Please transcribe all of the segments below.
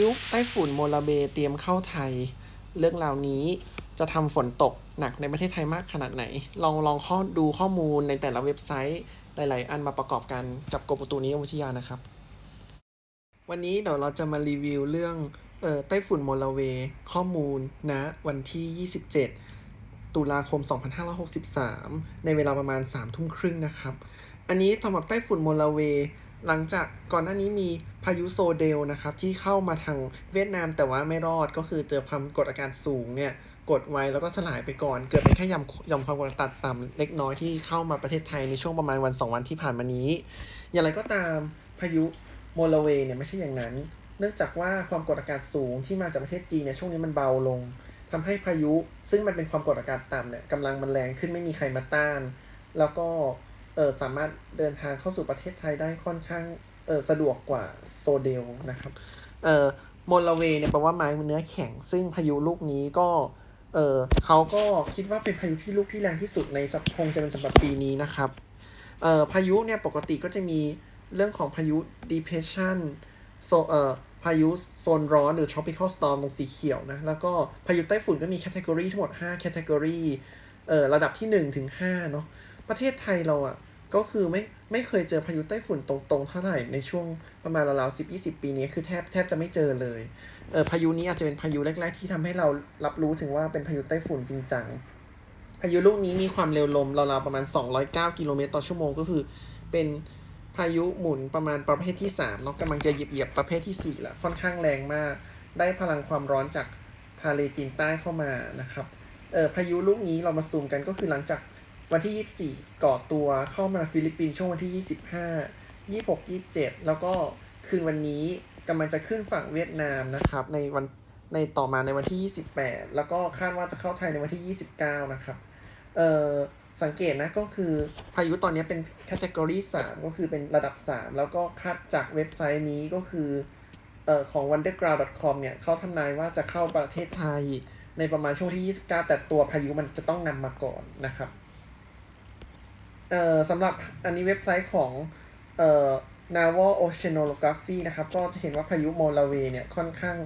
ยุคไต้ฝุ่นโมลาเบเตรียมเข้าไทย เรื่องราวนี้จะทำฝนตกหนักในประเทศไทยมากขนาดไหน ลองลองข้อดูข้อมูลในแต่ละเว็บไซต์หลาย ๆ อันมาประกอบกันกับกรมอุตุนิยมวิทยานะครับ วันนี้เดี๋ยวเราจะมารีวิวเรื่องเอ่อไต้ฝุ่นโมลาเว ข้อมูลนะวันที่ 27 ตุลาคม 2563 ในเวลาประมาณ3ทุ่มครึ่งนะครับ อันนี้สำหรับไต้ฝุ่นโมลาเว หลังจากก่อนหน้านี้มีพายุโซเดลนะครับที่เข้ามาทางเวียดนามแต่ว่าไม่รอดก็คือเจอความกดอากาศสูงเนี่ยกดไว้แล้วก็สลายไปก่อน เกิดเป็นแค่ยำยอมความกดอากาศต่ำเล็กน้อยที่เข้ามาประเทศไทยในช่วงประมาณวัน 2 วันที่ผ่านมานี้ อย่างไรก็ตามพายุโมลาเวเนี่ยไม่ใช่อย่างนั้น เนื่องจากว่าความกดอากาศสูงที่มาจากประเทศจีนเนี่ยช่วงนี้มันเบาลงทำให้พายุซึ่งมันเป็นความกดอากาศต่ำเนี่ยกำลังมันแรงขึ้นไม่มีใครมาต้าน แล้วก็ เออสามารถเดินทางเข้าสู่ประเทศไทยได้ค่อนข้างเออสะดวกกว่าโซเดลนะครับเออโมลาเวเนี่ยแปลว่าไม้เนื้อแข็ง ซึ่งพายุลูกนี้ก็เออเขาก็คิดว่าเป็นพายุที่ลูกที่แรงที่สุดในสัปคงจะเป็นสำหรับปีนี้นะครับเออพายุเนี่ยปกติก็จะมีเรื่องของพายุ depression โซเอ่อพายุโซนร้อนหรือ tropical storm ตรงสีเขียวนะ แล้วก็พายุไต้ฝุ่นก็มี category ทั้งหมด5 category เอ่อระดับที่ 1 ถึง5เนาะ ประเทศไทยเราอะ่ะก็คือไม่ไม่เคยเจอพายุไต้ฝุ่นตรงๆเท่าไหร่ในช่วงประมาณราวๆ10 20ปีนี้คือแทบแทบจะไม่เจอเลยเออพายุนี้อาจจะเป็นพายุแรก ๆ ที่ทำให้เรารับรู้ถึงว่าเป็นพายุไต้ฝุ่นจริงจังพายุลูกนี้มีความเร็วลมราวๆประมาณ 209 กิโลเมตรต่อชั่วโมงก็คือ เป็นพายุหมุนประมาณประเภทที่3เนาะกำลังจะเหยียบเหยียบประเภทที่4แล้วค่อนข้างแรงมาก ได้พลังความร้อนจากทะเลจีนใต้เข้ามานะครับเออพายุลูกนี้เรามาซูมกันก็คือหลังจาก วันที่ 24 ก่อตัวเข้ามาฟิลิปปินส์ช่วงวันที่ 25 26 27 แล้วก็คืนวันนี้กำลังจะขึ้นฝั่งเวียดนามนะครับ ในวันในต่อมาในวันที่ 28 แล้วก็คาดว่าจะเข้าไทยในวันที่ 29 นะครับ เอ่อสังเกตนะก็คือพายุตอนนี้เป็นแคตตากรี3ก็คือเป็นระดับ 3 แล้วก็คาดจากเว็บไซต์นี้ก็คือเอ่อของ wonderground.com เนี่ยเขาทำนายว่าจะเข้าประเทศไทยในประมาณช่วงที่ 29 แต่ตัวพายุมันจะต้องนำมาก่อนนะครับ เอ่อสำหรับอันนี้เว็บไซต์ของเอ่อ Naval Oceanography นะครับ ก็จะเห็นว่าพายุโมลาเวเนี่ยค่อนข้าง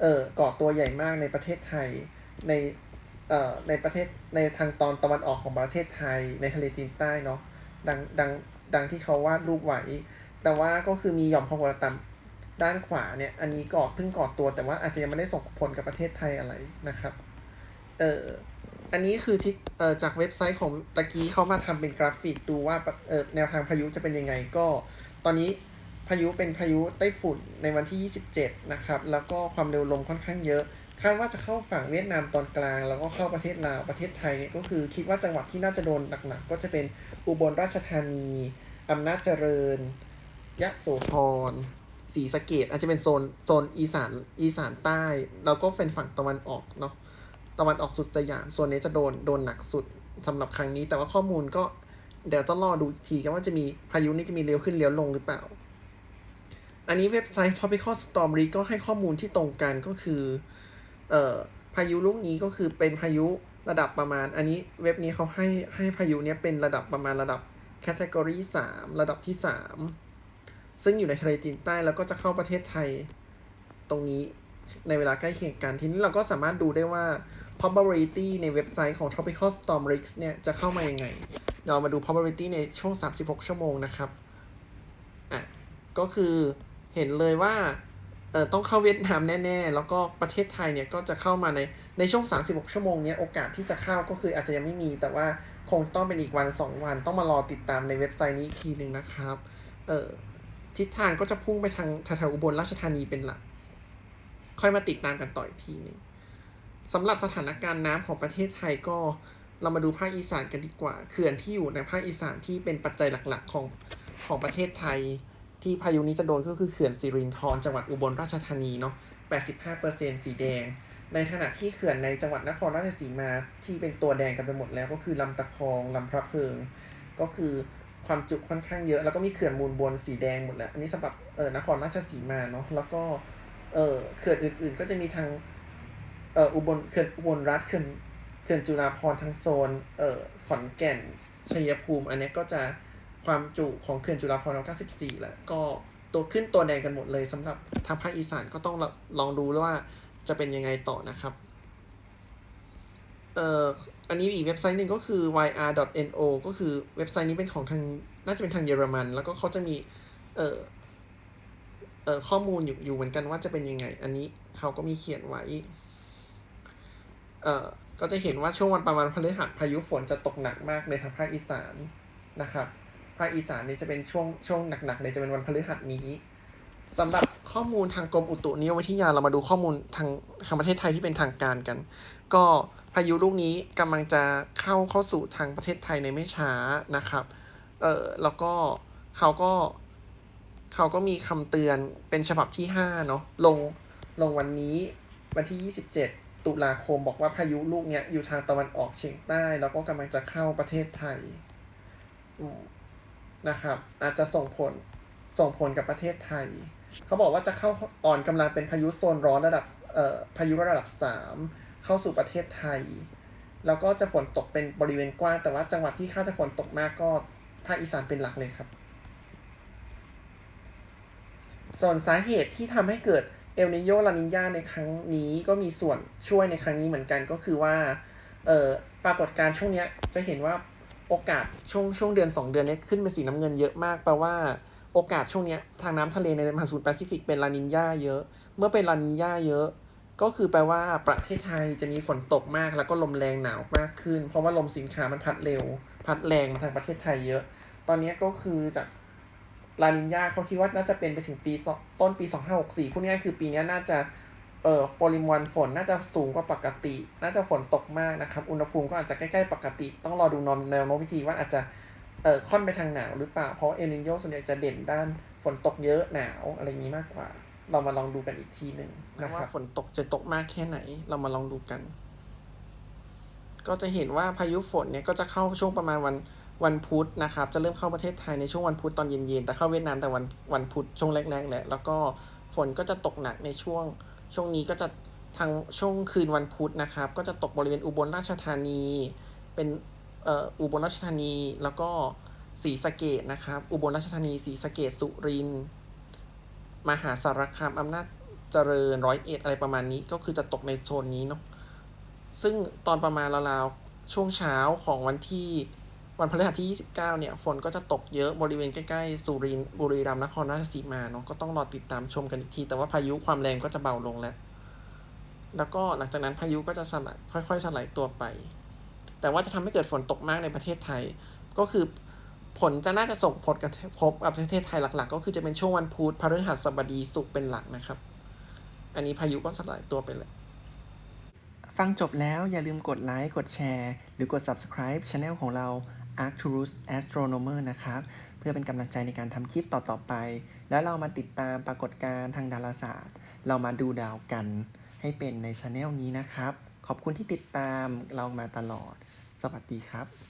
เอ่อก่อตัวใหญ่มากในประเทศไทยในเอ่อในประเทศในทางตอนตะวันออกของประเทศไทยในทะเลจีนใต้เนาะดังดังดังที่เขาวาดรูปไว้ แต่ว่าก็คือมีหย่อมความกดอากาศต่ำด้านขวาเนี่ยอันนี้ก่อเพิ่งก่อตัวแต่ว่าอาจจะยังไม่ได้ส่งผลกับประเทศไทยอะไรนะครับเออ อันนี้คือที่เอ่อจากเว็บไซต์ของตะกี้เขามาทำเป็นกราฟิกดูว่าเออแนวทางพายุจะเป็นยังไงก็ ตอนนี้พายุเป็นพายุไต้ฝุ่นในวันที่ 27 นะครับ แล้วก็ความเร็วลมค่อนข้างเยอะคาดว่าจะเข้าฝั่งเวียดนามตอนกลาง แล้วก็เข้าประเทศลาวประเทศไทยเนี่ยก็คือคิดว่าจังหวัดที่น่าจะโดนหนักๆก็จะเป็นอุบลราชธานีอำนาจเจริญยะโสธรศรีสะเกดอาจจะเป็นโซนโซนอีสานอีสานใต้ แล้วก็เป็นฝั่งตะวันออกเนาะ ตะวันออกสุดสยามโซนนี้จะโดนโดนหนักสุดสำหรับครั้งนี้ แต่ว่าข้อมูลก็เดี๋ยวต้องรอดูอีกทีกันว่าจะมีพายุนี้จะมีเลี้ยวขึ้นเลี้ยวลงหรือเปล่า อันนี้เว็บไซต์ Tropical Storm r e ก็ให้ข้อมูลที่ตรงกันก็คือเอ่อพายุลูกนี้ก็คือเป็นพายุระดับประมาณ อันนี้เว็บนี้เขาให้ให้พายุเนี้ยเป็นระดับประมาณระดับแคตตากรี3ระดับที่ 3 ซึ่งอยู่ในทะเลจีนใต้แล้วก็จะเข้าประเทศไทยตรงนี้ในเวลาใกล้เคียงกัน ทีนี้เราก็สามารถดูได้ว่า probability ในเว็บไซต์ของ tropical storm risk เนี่ย จะเข้ามายังไง เรามาดู probability ในช่วง 36 ชั่วโมงนะครับ อะ ก็คือเห็นเลยว่า เอ่อต้องเข้าเวียดนามแน่ ๆ แล้วก็ประเทศไทยเนี่ย ก็จะเข้ามาใน ในช่วง 36 ชั่วโมงเนี้ย โอกาสที่จะเข้าก็คืออาจจะยังไม่มี แต่ว่าคงต้องเป็นอีกวัน 2 วัน ต้องมารอติดตามในเว็บไซต์นี้อีกทีหนึ่งนะครับ เอ่อทิศทางก็จะพุ่งไปทางแถวๆอุบลราชธานีเป็นหลัก ค่อยมาติดตามกันต่ออีกทีหนึง สำหรับสถานการณ์น้ำของประเทศไทยก็เรามาดูภาคอีสานกันดีกว่าเขื่อนที่อยู่ในภาคอีสานที่เป็นปัจจัยหลักๆของของประเทศไทย ที่พายุนี้จะโดนก็คือเขื่อนสิรินธรจังหวัดอุบลราชธานีเนาะ 85%สีแดง ในขณะที่เขื่อนในจังหวัดนครราชสีมาที่เป็นตัวแดงกันไปหมดแล้วก็คือลำตะคองลำพระเพิง ก็คือความจุค่อนข้างเยอะ แล้วก็มีเขื่อนมูลบนสีแดงหมดแล้ว อันนี้สำหรับเออนครราชสีมาเนาะแล้วก็เออเขื่อนอื่นๆ ก็จะมีทาง เอ่ออุบลเขื่อนอุบลรัฐเขื่อนเขื่อนจุฬาภรณ์ทั้งโซนเอ่อขอนแก่นชัยภูมิ อันนี้ก็จะความจุของเขื่อนจุฬาภรณ์เรา94แหละก็ตัวขึ้นตัวแดงกันหมดเลยสำหรับทางภาคอีสานก็ต้องลองดูว่าจะเป็นยังไงต่อนะครับเอ่ออันนี้อีกเว็บไซต์หนึ่งก็คือ yr.no ก็คือเว็บไซต์นี้เป็นของทางน่าจะเป็นทางเยอรมัน แล้วก็เขาจะมีเอ่อเอ่อข้อมูลอยู่อยู่เหมือนกันว่าจะเป็นยังไง อันนี้เขาก็มีเขียนไว้ เอ่อก็จะเห็นว่าช่วงวันประมาณพฤหัสพายุฝนจะตกหนักมากในทางภาคอีสานนะครับภาคอีสานนี่จะเป็นช่วงช่วงหนักๆเลยจะเป็นวันพฤหัสนี้สำหรับข้อมูลทางกรมอุตุนิยมวิทยาเรามาดูข้อมูลทางทางประเทศไทยที่เป็นทางการกัน ก็พายุลูกนี้กำลังจะเข้าเข้าสู่ทางประเทศไทยในไม่ช้านะครับเออแล้วก็เขาก็เขาก็มีคำเตือนเป็นฉบับที่ห้าเนาะลงลงวันนี้วันที่ยี่สิบเจ็ด ตุลาคมบอกว่าพายุลูกเนี้ยอยู่ทางตะวันออกเฉียงใต้ แล้วก็กำลังจะเข้าประเทศไทยนะครับ อาจจะส่งผลส่งผลกับประเทศไทย เขาบอกว่าจะเข้าอ่อนกำลังเป็นพายุโซนร้อนระดับเอ่อพายุระดับสามเข้าสู่ประเทศไทย แล้วก็จะฝนตกเป็นบริเวณกว้าง แต่ว่าจังหวัดที่คาดจะฝนตกมากก็ภาคอีสานเป็นหลักเลยครับ ส่วนสาเหตุที่ทำให้เกิด ลนิโยลานินยาในครั้งนี้ก็มีส่วนช่วยในครั้งนี้เหมือนกันก็คือว่าเอ่อปรากฏการณ์ช่วงเนี้ยจะเห็นว่าโอกาสช่วงช่วงเดือน 2 เดือนนี้ขึ้นเป็นสีน้ำเงินเยอะมากแปลว่าโอกาสช่วงนี้ทางน้ำทะเลในมหาสมุทรแปซิฟิกเป็นลานินยาเยอะ เมื่อเป็นลานินยาเยอะ ก็คือแปลว่าประเทศไทยจะมีฝนตกมาก แล้วก็ลมแรงหนาวมากขึ้น เพราะว่าลมสินค้ามันพัดเร็ว พัดแรงมาทางประเทศไทยเยอะ ตอนนี้ก็คือจาก ลานินยาเขาคิดว่าน่าจะเป็นไปถึงปีต้นปี 2564 พูดง่ายคือปีนี้น่าจะเอ่อปริมาณฝนน่าจะสูงกว่าปกติ น่าจะฝนตกมากนะครับ อุณหภูมิก็อาจจะใกล้ๆปกติ ต้องรอดูนอมแนวโน้มวิธีว่าอาจจะเอ่อค่อนไปทางหนาวหรือเปล่า เพราะเอลนิโยส่วนใหญ่จะเด่นด้านฝนตกเยอะหนาวอะไรอย่างนี้มากกว่า เรามาลองดูกันอีกทีหนึ่งนะครับฝนตกจะตกมากแค่ไหน เรามาลองดูกัน ก็จะเห็นว่าพายุฝนเนี่ยก็จะเข้าช่วงประมาณวัน วันพุธนะครับ จะเริ่มเข้าประเทศไทยในช่วงวันพุธตอนเย็นๆ แต่เข้าเวียดนามแต่วันวันพุธช่วงแรกๆแหละ แล้วก็ฝนก็จะตกหนักในช่วง ช่วงนี้ก็จะทางช่วงคืนวันพุธนะครับ ก็จะตกบริเวณอุบลราชธานี เป็นเอ่ออุบลราชธานี แล้วก็ศรีสะเกดนะครับ อุบลราชธานีศรีสะเกดสุรินทร์มหาสารคามอำนาจเจริญร้อยเอ็ดอะไรประมาณนี้ ก็คือจะตกในโซนนี้เนาะซึ่งตอนประมาณราวๆช่วงเช้าของวันที่ วันพฤหัสที่ 29 เนี่ย ฝนก็จะตกเยอะบริเวณใกล้ๆสุรินทร์บุรีรัมย์นครราชสีมาเนาะก็ต้องรอติดตามชมกันอีกที แต่ว่าพายุความแรงก็จะเบาลงแล้ว แล้วก็หลังจากนั้นพายุก็จะสลายค่อยๆ สลายตัวไป แต่ว่าจะทำให้เกิดฝนตกมากในประเทศไทย ก็คือผลจะน่าจะส่งผลกระทบกับประเทศไทยหลัก ๆ ก็คือจะเป็นช่วงวันพุธพฤหัสบดีศุกร์เป็นหลักนะครับ อันนี้พายุก็สลายตัวไปเลยฟังจบแล้วอย่าลืมกดไลค์กดแชร์ หรือกด subscribe Channel ของเรา Arcturus Astronomer นะครับ เพื่อเป็นกำลังใจในการทำคลิปต่อๆไป แล้วเรามาติดตามปรากฏการณ์ทางดาราศาสตร์ เรามาดูดาวกัน ให้เป็นในช anel นี้นะครับ ขอบคุณที่ติดตามเรามาตลอด สวัสดีครับ